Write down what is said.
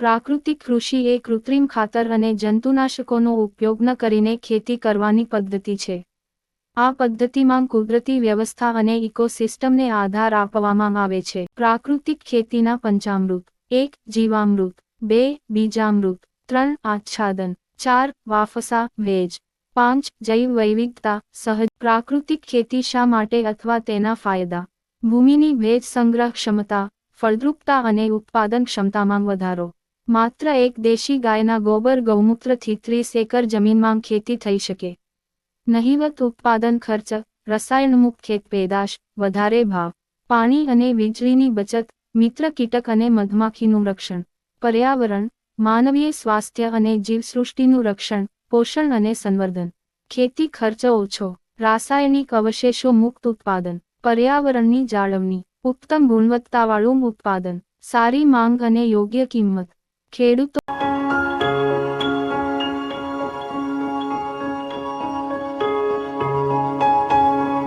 પ્રાકૃતિક કૃષિ એ કૃત્રિમ ખાતર અને જંતુનાશકોનો ઉપયોગ ન કરીને ખેતી કરવાની પદ્ધતિ છે. આ પદ્ધતિમાં કુદરતી વ્યવસ્થા અને ઇકોસિસ્ટમને આધાર આપવામાં આવે છે. પ્રાકૃતિક ખેતીના પંચામૃત. એક, જીવામૃત. બે, બીજામૃત. ત્રણ, આચ્છાદન. ચાર, વાફસા વેજ પાંચ જૈવ વૈવિધતા સહજ. પ્રાકૃતિક ખેતી શા માટે અથવા તેના ફાયદા? ભૂમિની ભેજ સંગ્રહ ક્ષમતા, ફળદ્રુપતા અને ઉત્પાદન ક્ષમતામાં વધારો. માત્ર એક દેશી ગાયના ગોબર ગૌમૂત્રથી ત્રીસ એકર જમીનમાં ખેતી થઈ શકે. નહિવત ઉત્પાદન ખર્ચ, રસાયણમુક્ત ખેત પેદાશ, વધારે ભાવ, પાણી અને વીજળીની બચત, મિત્ર કીટક અને મધમાખીનું રક્ષણ, પર્યાવરણ, માનવીય સ્વાસ્થ્ય અને જીવસૃષ્ટિનું રક્ષણ, પોષણ અને સંવર્ધન. ખેતી ખર્ચ ઓછો, રાસાયણિક અવશેષો મુક્ત ઉત્પાદન, પર્યાવરણની જાળવણી, ઉત્તમ ગુણવત્તાવાળું ઉત્પાદન, સારી માંગ અને યોગ્ય કિંમત. ખેડૂતો